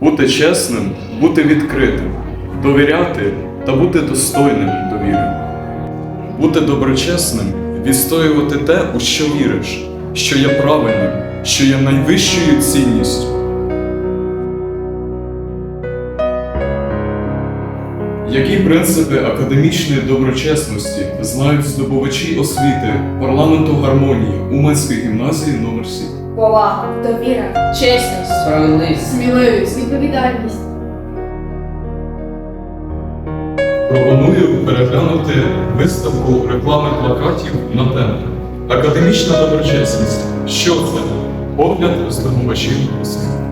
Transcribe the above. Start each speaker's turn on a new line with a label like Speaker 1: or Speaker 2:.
Speaker 1: бути чесним, бути відкритим, довіряти та бути достойним довіри. Бути доброчесним, відстоювати те, у що віриш, що є правильним, що є найвищою цінністю. Які принципи академічної доброчесності знають здобувачі освіти парламенту гармонії Уманської гімназії номер 7
Speaker 2: Повага, довіра, чесність,
Speaker 3: Справедливість.
Speaker 2: сміливість, відповідальність.
Speaker 1: Пропоную переглянути виставку реклами плакатів на тему Академічна доброчесність. Що це? Погляд здобувачів освіти.